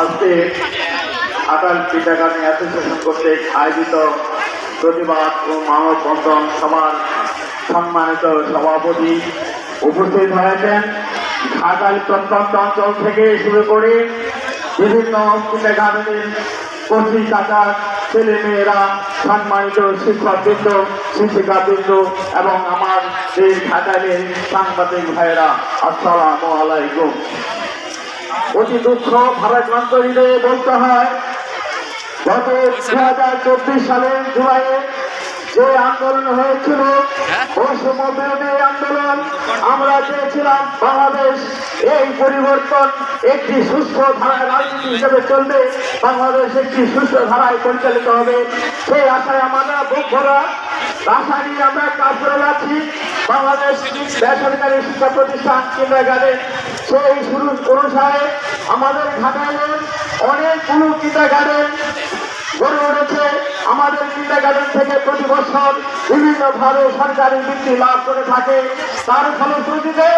আজকে Atal kindergarten association কর্তৃক আয়োজিত প্রতিবাদ ও মানববন্ধন সভার সম্মানিত সভাপতি উপস্থিত হয়েছেন। ঘাটাল প্রত্যন্ত অঞ্চল থেকে শুরু করে বিভিন্ন কিন্ডারগার্ডেনের কর্মী কাকা ছেলে মেয়েরা সম্মানিত শিক্ষকবৃন্দ, শিক্ষিকাবৃন্দ এবং আমার এই ঘাটালের সাংবাদিক ভাইয়েরা, আসসালামু আলাইকুম। অতি দুঃখ ভারাক্রান্ত হৃদয়ে বলতে হয়। গত দু সালে সালের জুলাইয়ে যে আন্দোলন হয়েছিল। বৈষম্য বিরোধী আন্দোলন আমরা চেয়েছিলাম বাংলাদেশ এই পরিবর্তন একটি সুস্থ ধারায় রাজনীতি হিসেবে চলবে বাংলাদেশ একটি সুস্থ ধারায় পরিচালিত হবে। সেই আশায় আমরা বুক ভরা আশা নিয়ে আমরা কাজ করে যাচ্ছি বাংলাদেশ বেসরকারি শিক্ষা প্রতিষ্ঠান কিংবা গার্ডেন সেই শুরু অনুসারে আমাদের ঘাটালের অনেকগুলো কিন্ডার গার্ডেন গড়ে উঠেছে। আমাদের কিন্ডারগার্ডেন থেকে প্রতি বছর বিভিন্নভাবে সরকারি বৃত্তি লাভ করে থাকে। তার ফলশ্রুতিতে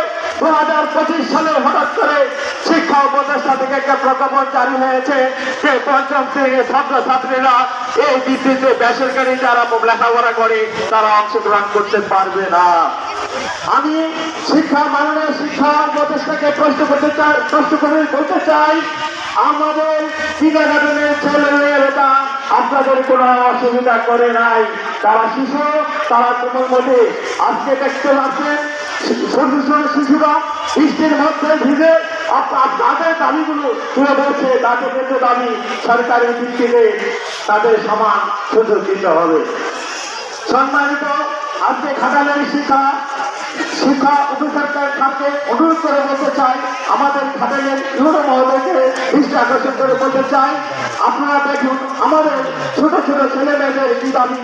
দু হাজার পঁচিশ সালে হঠাৎ করে শিক্ষা উপদেষ্টা থেকে একটা প্রজ্ঞাপন জারি হয়েছে যে পঞ্চম শ্রেণির ছাত্রছাত্রীরা এই বৃত্তিতে বেসরকারি যারা লেখাপড়া করে, তারা অংশগ্রহণ করতে পারবে না। আমি শিক্ষা মাননীয় শিক্ষা উপদেষ্টাকে প্রশ্ন করতে চাই, প্রশ্ন করে বলতে চাই, আমাদের কিন্ডারগার্ডেনের ছেলে মেয়েরা আপনাদের কোনো অসুবিধা করে নাই। তারা শিশু, তারা তোমার মধ্যে আজকে দেখতে পাচ্ছেন ছোট ছোট শিশুরা বৃষ্টির মধ্যে ভিজে তাদের দাবিগুলো তুলে ধরছে, তাদের কিন্তু দাবি সরকারি ভিত্তিতে তাদের সমান সুযোগ দিতে হবে। সম্মানিত আজকে খাটালের শিক্ষা শিক্ষা অফিসারদের কাছে অনুরোধ করে বলতে চাই, আমাদের খাটালের ইউরো আকর্ষণ করে বলতে চাই, আপনারা দেখুন, আমাদের ছোট ছোট ছেলে মেয়েদের কি দাবি,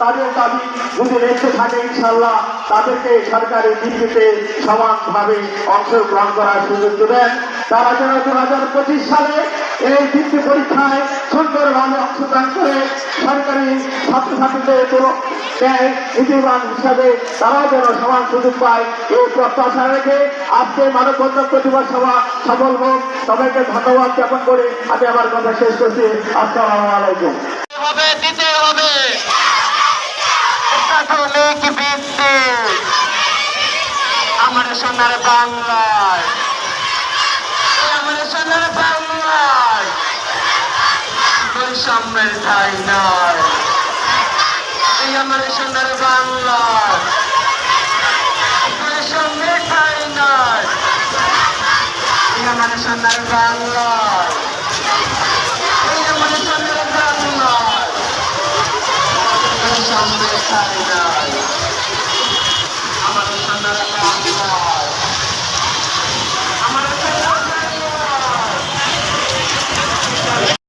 তাদের দাবি যদি রেখে থাকে ইনশাল্লাহ তাদেরকে সরকারি নীতিতে সমানভাবে অংশগ্রহণ করার সুযোগ দেবেন। তারা যেন দু হাজার পঁচিশ সালে এই ভিত্তি পরীক্ষায় সুন্দরভাবে অংশগ্রহণ করে সরকারি ছাত্রছাত্রীদের কোনো ন্যায় নীতিবান হিসাবে তারাও যেন সমান সুযোগ পায়, এই প্রত্যাশা রেখে আজকে মানববন্ধন প্রতিবাদ সভা সফল হোক। সবাইকে ধন্যবাদ জ্ঞাপন করে আমি আমার কথা শেষ করছি। আসসালামু আলাইকুম। আমার সোনার বাংলায়। সোনার বাংলায় বৈষম্যের ঠাই নয় এই আমার সোনার বাংলায় বৈষম্যের ঠাই নয় এই আমার সোনার বাংলায় এই আমার সোনার বাংলায় বৈষম্যের ঠাই নয়